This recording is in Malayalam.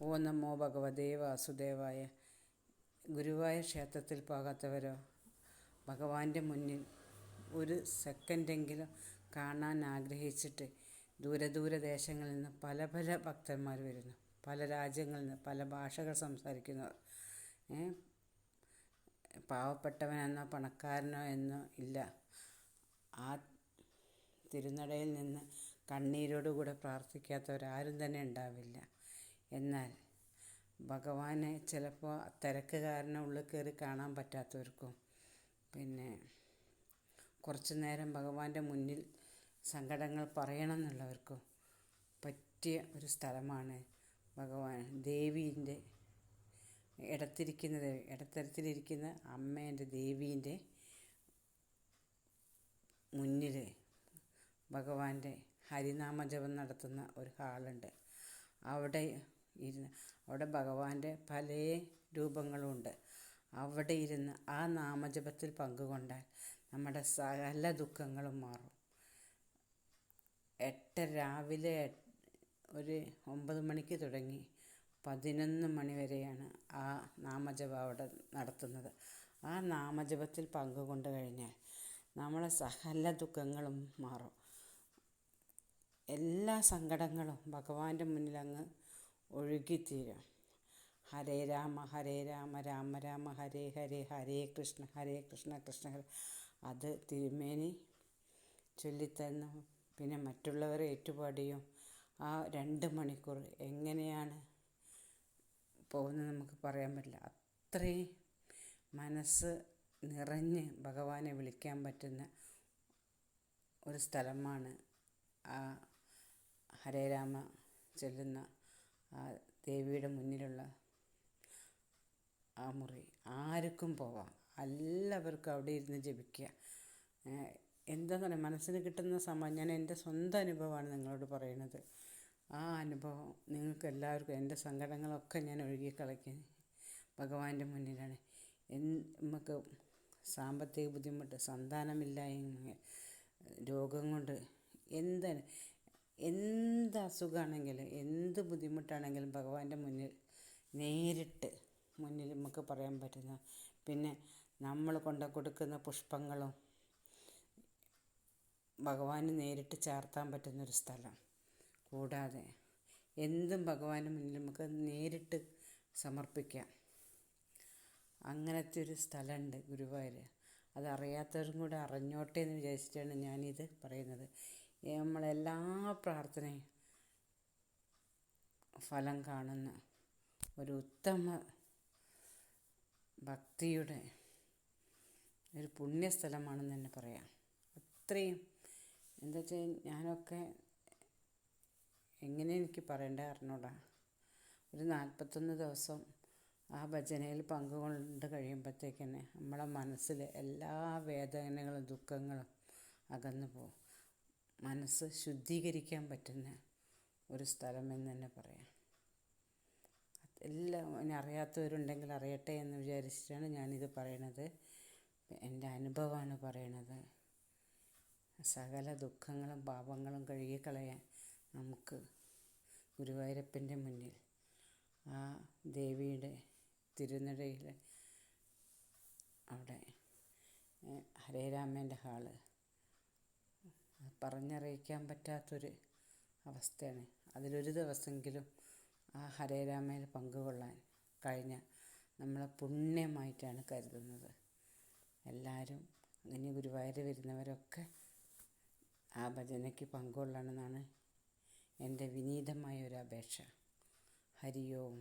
ഓ നമോ ഭഗവതേ വാസുദേവായ ഗുരുവായ ക്ഷേത്രത്തിൽ പോകാത്തവരോ? ഭഗവാന്റെ മുന്നിൽ ഒരു സെക്കൻഡെങ്കിലും കാണാൻ ആഗ്രഹിച്ചിട്ട് ദൂരെ ദൂരെ ദേശങ്ങളിൽ നിന്ന് പല പല ഭക്തന്മാർ വരുന്നു. പല രാജ്യങ്ങളിൽ നിന്ന് പല ഭാഷകൾ സംസാരിക്കുന്നവർ. പാവപ്പെട്ടവനെന്നോ പണക്കാരനോ എന്നോ ഇല്ല. ആ തിരുനടയിൽ നിന്ന് കണ്ണീരോടുകൂടെ പ്രാർത്ഥിക്കാത്തവരാരും തന്നെ ഉണ്ടാവില്ല. എന്നാൽ ഭഗവാനെ ചിലപ്പോൾ തിരക്ക് കാരണം ഉള്ളിൽ കയറി കാണാൻ പറ്റാത്തവർക്കും പിന്നെ കുറച്ച് നേരം ഭഗവാന്റെ മുന്നിൽ സങ്കടങ്ങൾ പറയണം എന്നുള്ളവർക്കും പറ്റിയ ഒരു സ്ഥലമാണ് ഭഗവാൻ ദേവീന്റെ ഇടത്തിരിക്കുന്നത്. ഇടത്തരത്തിലിരിക്കുന്ന അമ്മേന്റെ ദേവീന്റെ മുന്നിൽ ഭഗവാന്റെ ഹരിനാമജപം നടത്തുന്ന ഒരു ഹാളുണ്ട്. അവിടെ ഇരുന്ന്. അവിടെ ഭഗവാന്റെ പല രൂപങ്ങളുമുണ്ട് അവിടെ ഇരുന്ന് ആ നാമജപത്തിൽ പങ്കുകൊണ്ടാൽ നമ്മുടെ സകല ദുഃഖങ്ങളും മാറും. എട്ട് രാവിലെ ഒരു ഒമ്പത് മണിക്ക് തുടങ്ങി പതിനൊന്ന് മണി വരെയാണ് ആ നാമജപം അവിടെ നടത്തുന്നത്. ആ നാമജപത്തിൽ പങ്കുകൊണ്ട് കഴിഞ്ഞാൽ നമ്മളെ സകല ദുഃഖങ്ങളും മാറും. എല്ലാ സങ്കടങ്ങളും ഭഗവാന്റെ മുന്നിൽ അങ്ങ് ഒഴുകിത്തീരും. ഹരേ രാമ ഹരേ രാമ രാമ രാമ ഹരേ ഹരേ ഹരേ കൃഷ്ണ ഹരേ കൃഷ്ണ കൃഷ്ണ അത് തിരുമേനി ചൊല്ലിത്തന്നു. പിന്നെ മറ്റുള്ളവരെ ഏറ്റുപാടിയും. ആ രണ്ട് മണിക്കൂർ എങ്ങനെയാണ് പോകുന്നത് നമുക്ക് പറയാൻ പറ്റില്ല. അത്രയും മനസ്സ് നിറഞ്ഞ് ഭഗവാനെ വിളിക്കാൻ പറ്റുന്ന ഒരു സ്ഥലമാണ് ആ ഹരേ രാമ ചൊല്ലുന്ന ആ ദേവിയുടെ മുന്നിലുള്ള ആ മുറി ആർക്കും പോവാം. എല്ലാവർക്കും അവിടെ ഇരുന്ന് ജപിക്കുക. എന്താന്ന് പറയുക മനസ്സിന് കിട്ടുന്ന സമയം ഞാൻ എന്റെ സ്വന്തം അനുഭവമാണ് നിങ്ങളോട് പറയുന്നത് ആ അനുഭവം നിങ്ങൾക്ക് എല്ലാവർക്കും എന്റെ സങ്കടങ്ങളൊക്കെ ഞാൻ ഒഴുകി കളയ്ക്കാൻ ഭഗവാന്റെ മുന്നിലാണ്. നമുക്ക് സാമ്പത്തിക ബുദ്ധിമുട്ട് സന്താനമില്ലായ്മ രോഗം കൊണ്ട് എന്ത് എന്ത് അസുഖമാണെങ്കിലും എന്ത് ബുദ്ധിമുട്ടാണെങ്കിലും ഭഗവാന്റെ മുന്നിൽ നേരിട്ട് മുന്നിൽ നമുക്ക് പറയാൻ പറ്റുന്ന പിന്നെ നമ്മൾ കൊണ്ട് കൊടുക്കുന്ന പുഷ്പങ്ങളും ഭഗവാന് നേരിട്ട് ചേർത്താൻ പറ്റുന്നൊരു സ്ഥലം. കൂടാതെ എന്തും ഭഗവാന് മുന്നിൽ നമുക്ക് നേരിട്ട് സമർപ്പിക്കാം. അങ്ങനത്തെ ഒരു സ്ഥലമുണ്ട് ഗുരുവായൂർ അതറിയാത്തവരും കൂടെ അറിഞ്ഞോട്ടെ എന്ന് വിചാരിച്ചിട്ടാണ് ഞാനിത് പറയുന്നത്. നമ്മളെല്ലാ പ്രാർത്ഥനയും ഫലം കാണുന്ന ഒരു ഉത്തമ ഭക്തിയുടെ ഒരു പുണ്യസ്ഥലമാണെന്ന് തന്നെ പറയാം. അത്രയും എന്താ വെച്ചാൽ ഞാനൊക്കെ എങ്ങനെ എനിക്ക് പറയേണ്ട അറിഞ്ഞൂടാ. ഒരു നാൽപ്പത്തൊന്ന് ദിവസം ആ ഭജനയിൽ പങ്കുകൊണ്ട് കഴിയുമ്പോഴത്തേക്ക് തന്നെ നമ്മളെ മനസ്സിലെ എല്ലാ വേദനകളും ദുഃഖങ്ങളും അകന്നു പോകും. മനസ്സ് ശുദ്ധീകരിക്കാൻ പറ്റുന്ന ഒരു സ്ഥലം എന്ന് തന്നെ പറയാം. എല്ലാം അറിയാത്തവരുണ്ടെങ്കിൽ അറിയട്ടെ എന്ന് വിചാരിച്ചിട്ടാണ് ഞാനിത് പറയണത്. എന്റെ അനുഭവമാണ് പറയണത്. സകല ദുഃഖങ്ങളും പാപങ്ങളും കഴുകിക്കളയാൻ നമുക്ക് ഗുരുവായൂരപ്പന്റെ മുന്നിൽ ആ ദേവിയുടെ തിരുനടയിൽ അവിടെ ഹരേരാമേന്റെ ഹാൾ പറഞ്ഞറിയിക്കാൻ പറ്റാത്തൊരു അവസ്ഥയാണ്. അതിലൊരു ദിവസമെങ്കിലും ആ ഹരേരാമയിൽ പങ്കുകൊള്ളാൻ കഴിഞ്ഞ നമ്മളെ പുണ്യമായിട്ടാണ് കരുതുന്നത്. എല്ലാവരും അങ്ങനെ ഗുരുവായൂർ വരുന്നവരൊക്കെ ആ ഭജനയ്ക്ക് പങ്കുകൊള്ളണമെന്നാണ് എന്റെ വിനീതമായ ഒരു അപേക്ഷ. ഹരി ഓം